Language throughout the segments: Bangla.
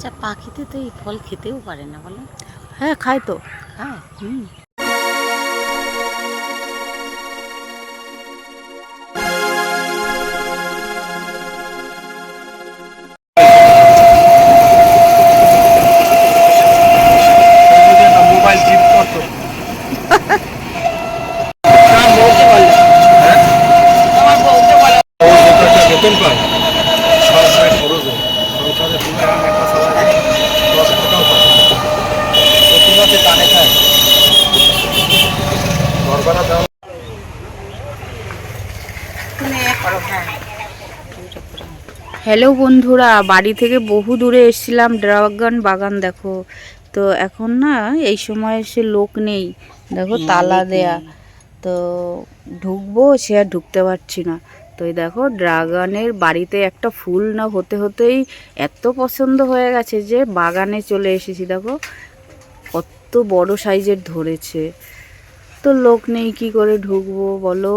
আচ্ছা পাখিতে তো এই ফল খেতেও পারে না বলো। হ্যাঁ খায় তো। হ্যাঁ। হুম। হ্যালো বন্ধুরা বাড়ি থেকে বহু দূরে এসেছিলাম ড্রাগন বাগান দেখো। তো এখন না এই সময় এসে লোক নেই। দেখো তালা দেয়া। তো ঢুকবো সে আর ঢুকতে পারছি না। তো এই দেখো ড্রাগনের বাড়িতে একটা ফুল না হতে হতেই এত পছন্দ হয়ে গেছে যে বাগানে চলে এসেছি। দেখো কত বড় সাইজের ধরেছে। তো লোক নেই কি করে ঢুকবো বলো?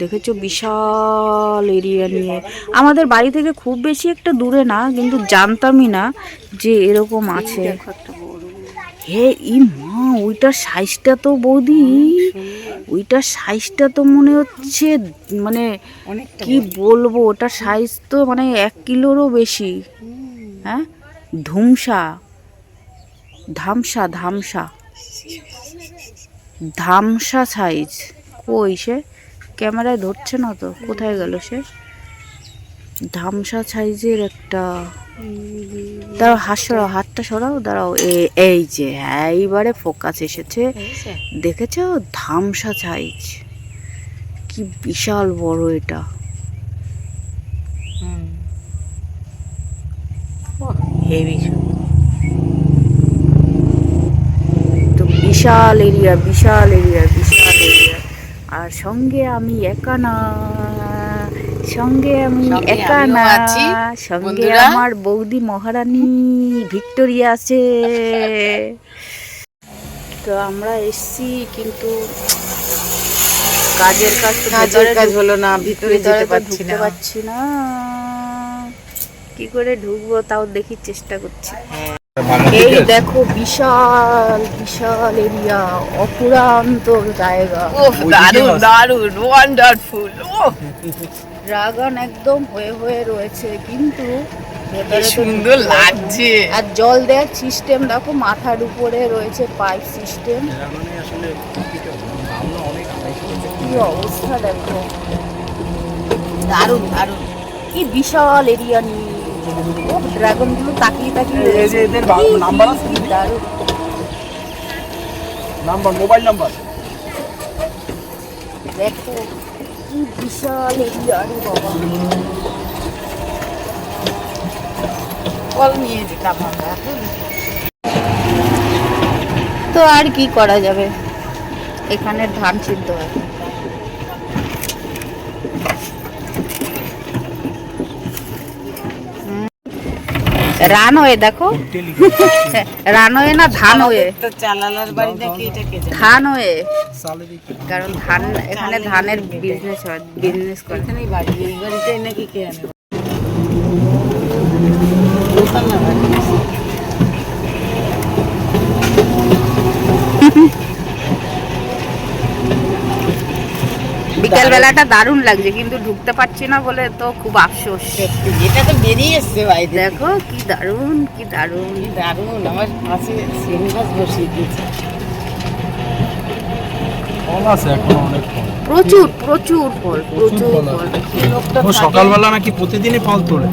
দেখেছ? বিশাল এরিয়া নিয়ে। আমাদের বাড়ি থেকে খুব বেশি একটা দূরে না কিন্তু জানতামই না যে এরকম আছে। হে ই মা ওইটার সাইজটা তো বৌদি। ওইটার সাইজটা তো মনে হচ্ছে মানে কি বলব? ওটার সাইজ তো মানে এক কিলোরও বেশি। হ্যাঁ? ধুমসা ধামসা ধামসা। ধামসা সাইজ কই সে? ক্যামেরায় ধরছে না তো? কোথায় গেল সে? ধামসা সাইজের একটা। দাঁড়াও হাত সরাও হাতটা সরাও দাঁড়াও। এই যে হ্যাঁ এইবারে ফোকাস এসেছে। দেখেছ? ধামসা সাইজ কি বিশাল বড় এটা। হেভি তো বিশাল এরিয়া বিশাল এরিয়া বিশাল এরিয়া। আর সঙ্গে আমি একা না সঙ্গে আমি একা না সঙ্গে আমার বৌদি মহারানী ভিক্টোরিয়া আছে। তো আমরা এসছি কিন্তু কাজের কাজ কাজের কাজ হলো না ভিতরে যেতে পারছি না। পারছি না। কি করে ঢুকবো তাও দেখি চেষ্টা করছি। এই দেখো বিশাল বিশাল এরিয়া অপুরান্ত জায়গা। ওহ দারুণ দারুণ ওয়ান্ডারফুল ড্রাগন একদম হয়ে হয়ে রয়েছে কিন্তু সুন্দর লাগছে। আর জল দেওয়ার সিস্টেম দেখো মাথার উপরে রয়েছে পাইপ সিস্টেম কি অবস্থা দেখো। দারুণ দারুণ। কি বিশাল এরিয়া নিয়ে তাকিয়ে তাকিয়ে এই যে এদের নাম্বার আছে? কি দারুণ। Number mobile number. দেখো কি বিশাল এরিয়া রে বাবা। কল নিয়ে যেতাম আমরা। তো আর কি করা যাবে? এখানে ধান সিদ্ধ হয়। রানওয়ে দেখো। রানওয়ে না ধানওয়ে? ধানওয়ে। কারণ ধান এখানে ধানের বিজনেস হয় বিজনেস করে। এই নাকি কে আনে? বিকেল বেলাটা দারুণ লাগছে কিন্তু ঢুকতে পারছি না বলে তো খুব আফসোস। এটা তো বেরিয়ে এসছে ভাই দেখো কি দারুণ কি দারুণ। কি দারুণ আমার পাশে শ্রীনিবাস বসিয়ে দিয়েছে। ফল আছে এখন অনেক ফল। প্রচুর প্রচুর ফল প্রচুর ফল ও সকালবেলা নাকি প্রতিদিনই ফল তোলে?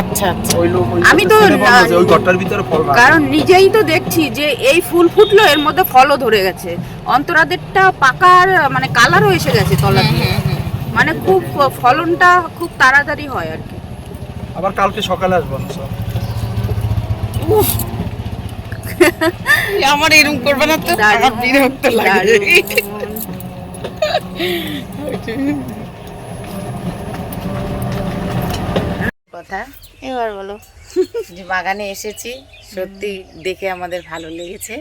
আচ্ছা আচ্ছা। ওই লোক আমি তো ওই ভিতরে ফল কারণ নিজেই তো দেখছি যে এই ফুল ফুটলো এর মধ্যে ফলও ধরে গেছে। অন্তরাদেরটা পাকার মানে কালারও এসে গেছে তলা মানে খুব ফলনটা খুব তাড়াতাড়ি হয় আর কি। আবার কালকে সকালে আসব উফ। আমার এরকম করবে না তো? আমার বিরক্ত লাগে। কথা? এবার বলো। যে বাগানে এসেছি সত্যি দেখে আমাদের ভালো লেগেছে।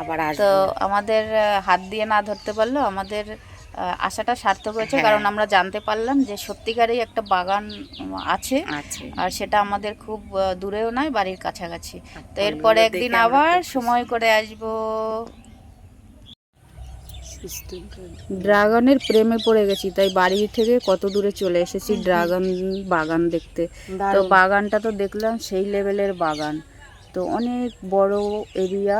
আবার তো আমাদের হাত দিয়ে না ধরতে পারল আমাদের আশাটা সার্থক হয়েছে। হ্যাঁ। কারণ আমরা জানতে পারলাম যে সত্যিকারেই একটা বাগান আছে। আছে। আর সেটা আমাদের খুব দূরেও নয় বাড়ির কাছাকাছি। তো এরপরে একদিন আবার সময় করে আসব। ড্রাগনের প্রেমে পড়ে গেছি তাই বাড়ি থেকে কত দূরে চলে এসেছি ড্রাগন বাগান দেখতে। তো বাগানটা তো দেখলাম সেই লেভেলের বাগান। তো অনেক বড় এরিয়া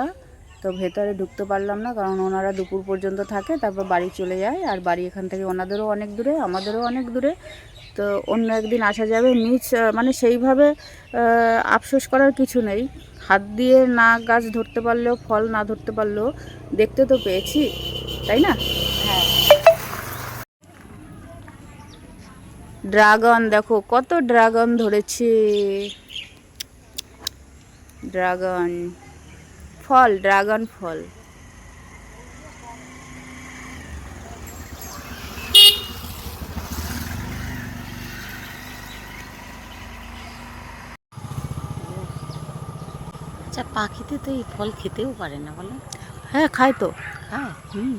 তো ভেতরে ঢুকতে পারলাম না কারণ ওনারা দুপুর পর্যন্ত থাকে তারপর বাড়ি চলে যায় আর বাড়ি এখান থেকে ওনাদেরও অনেক দূরে আমাদেরও অনেক দূরে। তো অন্য একদিন আসা যাবে মিস মানে সেইভাবে আফসোস করার কিছু নেই। হাত দিয়ে না গাছ ধরতে পারলেও ফল না ধরতে পারলেও দেখতে তো পেয়েছি। তাই না? হ্যাঁ। ড্রাগন দেখো কত ড্রাগন ধরেছে। ড্রাগন ফল ড্রাগন ফল। আচ্ছা পাখিতে তো এই ফল খেতেও পারে না বলো। হ্যাঁ খায় তো। হ্যাঁ হুম।